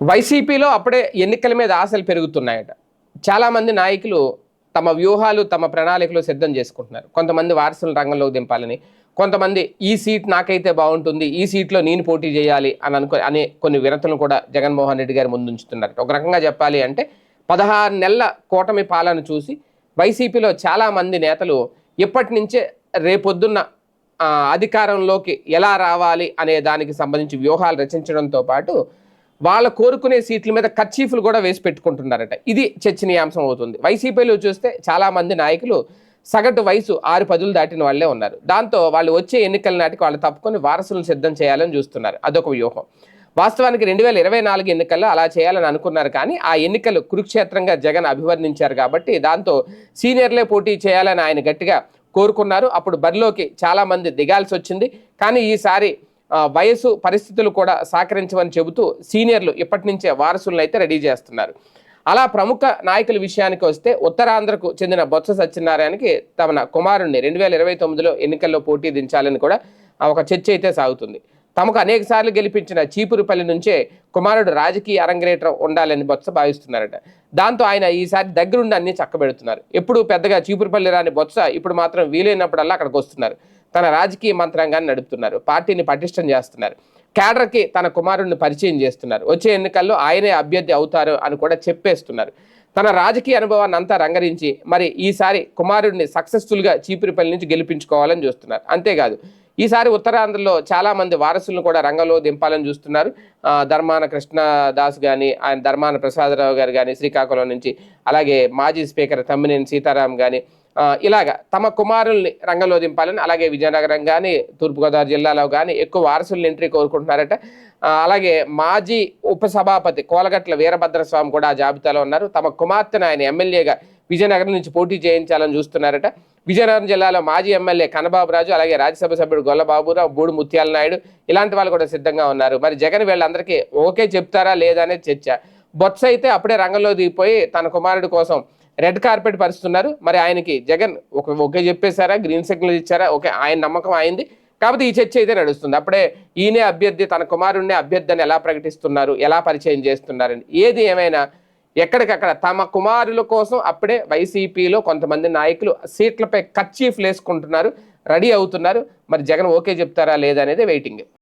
వైసీపీలో అప్పుడే ఎన్నికల మీద ఆశలు పెరుగుతున్నాయట. చాలామంది నాయకులు తమ వ్యూహాలు తమ ప్రణాళికలు సిద్ధం చేసుకుంటున్నారు. కొంతమంది వారసుల రంగంలోకి దింపాలని కొంతమంది ఈ సీట్ నాకైతే బాగుంటుంది ఈ సీట్లో నేను పోటీ చేయాలి అని అనుకో అనే కొన్ని వినతులను కూడా జగన్మోహన్ రెడ్డి గారు ముందుంచుతున్నారు. ఒక రకంగా చెప్పాలి అంటే పదహారు నెలల కూటమి పాలన చూసి వైసీపీలో చాలామంది నేతలు ఇప్పటి నుంచే రేపొద్దున్న అధికారంలోకి ఎలా రావాలి అనే దానికి సంబంధించి వ్యూహాలు రచించడంతో పాటు వాళ్ళ కోరుకునే సీట్ల మీద కర్చీఫ్లు కూడా వేసి పెట్టుకుంటున్నారట. ఇది చర్చనీయాంశం అవుతుంది. వైసీపీలో చూస్తే చాలామంది నాయకులు సగటు వయసు ఆరు పదులు దాటిన వాళ్ళే ఉన్నారు. దాంతో వాళ్ళు వచ్చే ఎన్నికల నాటికి వాళ్ళు తప్పుకొని వారసులను సిద్ధం చేయాలని చూస్తున్నారు. అదొక వ్యూహం. వాస్తవానికి రెండు వేల ఇరవై నాలుగు ఎన్నికల్లో అలా చేయాలని అనుకున్నారు కానీ ఆ ఎన్నికలు కురుక్షేత్రంగా జగన్ అభివర్ణించారు కాబట్టి దాంతో సీనియర్లే పోటీ చేయాలని ఆయన గట్టిగా కోరుకున్నారు. అప్పుడు బరిలోకి చాలామంది దిగాల్సి వచ్చింది. కానీ ఈసారి వయసు పరిస్థితులు కూడా సహకరించమని చెబుతూ సీనియర్లు ఇప్పటి నుంచే వారసులను అయితే రెడీ చేస్తున్నారు. అలా ప్రముఖ నాయకుల విషయానికి వస్తే ఉత్తరాంధ్రకు చెందిన బొత్స సత్యనారాయణకి తమ కుమారుణ్ణి రెండు వేల ఇరవై తొమ్మిదిలో ఎన్నికల్లో పోటీ దించాలని కూడా ఒక చర్చ అయితే సాగుతుంది. తమకు అనేక సార్లు గెలిపించిన చీపురుపల్లి నుంచే కుమారుడు రాజకీయ అరంగరేటర్ ఉండాలని బొత్స భావిస్తున్నారట. దాంతో ఆయన ఈసారి దగ్గరుండి అన్ని చక్కబెడుతున్నారు. ఎప్పుడు పెద్దగా చీపురుపల్లి రాని బొత్స ఇప్పుడు మాత్రం వీలైనప్పుడల్లా అక్కడికి వస్తున్నారు. తన రాజకీయ మంత్రాంగాన్ని నడుపుతున్నారు. పార్టీని పటిష్టం చేస్తున్నారు. కేడర్కి తన కుమారుడిని పరిచయం చేస్తున్నారు. వచ్చే ఎన్నికల్లో ఆయనే అభ్యర్థి అవుతారు అని కూడా చెప్పేస్తున్నారు. తన రాజకీయ అనుభవాన్ని అంతా రంగరించి మరి ఈసారి కుమారుడిని సక్సెస్ఫుల్గా చీపురిపల్లి నుంచి గెలిపించుకోవాలని చూస్తున్నారు. అంతేకాదు ఈసారి ఉత్తరాంధ్రలో చాలామంది వారసులను కూడా రంగంలో దింపాలని చూస్తున్నారు. ధర్మాన కృష్ణదాస్ కానీ ఆయన ధర్మాన ప్రసాదరావు గారు కానీ శ్రీకాకుళం నుంచి అలాగే మాజీ స్పీకర్ తమ్మినేని సీతారాం కానీ ఇలాగ తమ కుమారుల్ని రంగంలో దింపాలని అలాగే విజయనగరం కానీ తూర్పుగోదావరి జిల్లాలో కానీ ఎక్కువ వారసుల్ని ఎంట్రీ కోరుకుంటున్నారట. అలాగే మాజీ ఉపసభాపతి కోలగట్ల వీరభద్రస్వామి కూడా ఆ జాబితాలో ఉన్నారు. తమ కుమార్తెను ఆయన ఎమ్మెల్యేగా విజయనగరం నుంచి పోటీ చేయించాలని చూస్తున్నారట. విజయనగరం జిల్లాలో మాజీ ఎమ్మెల్యే కనబాబు రాజు అలాగే రాజ్యసభ సభ్యుడు గొల్లబాబురావు బూడు ముత్యాల నాయుడు ఇలాంటి వాళ్ళు కూడా సిద్ధంగా ఉన్నారు. మరి జగన్ వీళ్ళందరికీ ఓకే చెప్తారా లేదా అనేది చర్చ. బొత్స అయితే అప్పుడే రంగంలో దిగిపోయి తన కుమారుడి కోసం రెడ్ కార్పెట్ పరుస్తున్నారు. మరి ఆయనకి జగన్ ఒక ఓకే చెప్పేశారా? గ్రీన్ సిగ్నల్ ఇచ్చారా? ఓకే ఆయన నమ్మకం అయింది. కాబట్టి ఈ చర్చ అయితే నడుస్తుంది. అప్పుడే ఈయనే అభ్యర్థి తన కుమారుణ్ణి అభ్యర్థి అని ఎలా ప్రకటిస్తున్నారు? ఎలా పరిచయం చేస్తున్నారని. ఏది ఏమైనా ఎక్కడికక్కడ తమ కుమారుల కోసం అప్పుడే వైసీపీలో కొంతమంది నాయకులు సీట్లపై కర్చీఫ్లు వేసుకుంటున్నారు రెడీ అవుతున్నారు. మరి జగన్ ఓకే చెప్తారా లేదా అనేది వెయిటింగ్.